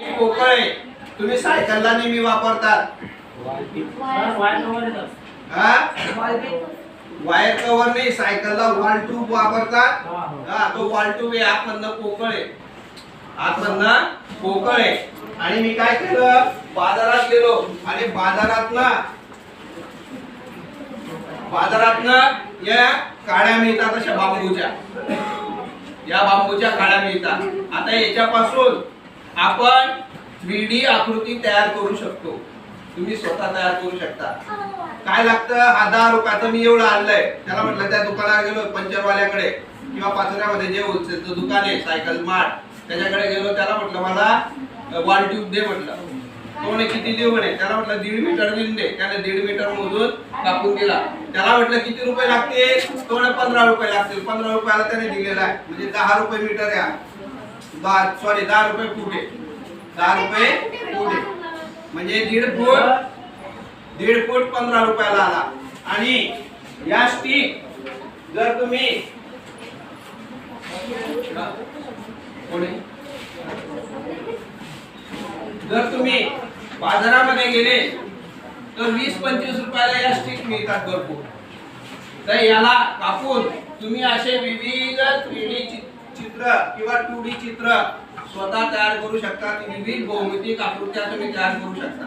पोकळे तुम्ही सायकलला नेहमी वापरतात हा? वायर कव्हर नाही सायकलला वॉल ट्यूब वापरतात हा तो वॉल ट्यूब आहे आतमधनं पोकळ आहे आतमधनं पोकळ आहे आणि मी काय केलं? बाजारात गेलो. आणि बाजारात ना बाजारात ना या काड्या मिळतात अशा बांबूच्या. या बांबूच्या काड्या मिळतात. आता याच्यापासून आपण थ्री डी आकृती तयार करू शकतो. तुम्ही स्वतः तयार करू शकता. काय लागतं? हा दहा रुपयाचं मी एवढं आणलंय. त्याला म्हटलं त्या दुकानात गेलो पंचरवाल्याकडे किंवा पाचऱ्यामध्ये जे होलसेलचं दुकान आहे सायकल मार्ट त्याच्याकडे गेलो त्याला म्हटलं मला वॉल ट्यूब दे म्हटलं. तो म्हणे किती देऊ म्हणे? त्याला म्हटलं दीड मीटर बिन दे. त्याने दीड मीटर मोजून कापून दिला. त्याला म्हटलं किती रुपये लागतील? तो म्हणे पंधरा रुपये लागतील. पंधरा रुपयाला त्याने दिलेला आहे. म्हणजे दहा रुपये मीटर आहे दहा सॉरी दहा रुपये फुटे दहा रुपये फुटे म्हणजे दीड फूट दीड फूट पंधरा रुपयाला आला. आणि या स्टिक जर तुम्ही जर तुम्ही बाजारामध्ये गेले तर वीस पंचवीस रुपयाला या स्टिक मिळतात भरपूर. तर याला कापून तुम्ही असे विविध थ्री चित्र किंवा टू डी चित्र स्वतः तयार करू शकता. विविध भौमितिक आकृत्या तुम्ही तयार करू शकता.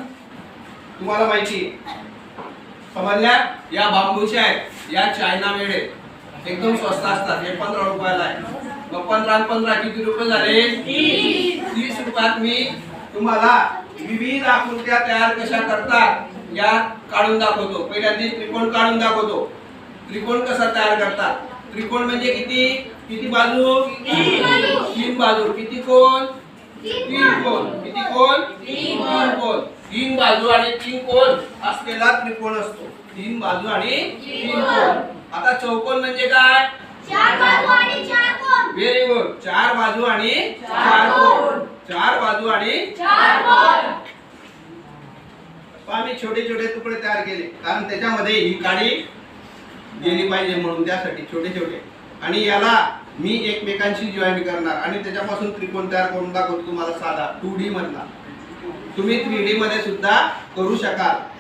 तुम्हाला माहिती समजल्या? या बांबूचे आहेत या चायना मेड आहेत एकदम स्वस्त असतात हे पंधरा रुपयाला आहे. मग पंधरा पंधरा किती रुपये झाले? तीस रुपयात मी तुम्हाला विविध आकृत्या तयार कशा करतात या काढून दाखवतो. पहिल्यांदा त्रिकोण काढून दाखवतो. त्रिकोण कसा तयार करतात? त्रिकोण म्हणजे किती? किती बाजू तीन बाजू किती कोण? तीन कोण. किती कोण? तीन कोण. तीन बाजू आणि तीन कोण? असलेला त्रिकोण असतो. तीन बाजू आणि तीन कोण. आता चौकोन म्हणजे काय? व्हेरी गुड चार बाजू आणि चार कोण. चार बाजू आणि मी छोटे छोटे तुकडे तयार केले. कारण त्याच्यामध्ये ही काडी गेली पाहिजे म्हणून त्यासाठी छोटे छोटे. आणि याला मी एकमेकांशी जॉईन करणार. आणि त्याच्यापासून त्रिकोण तयार करून दाखवतो तुम्हाला साधा टू डी मधला. तुम्ही थ्री डी मध्ये सुद्धा करू शकाल.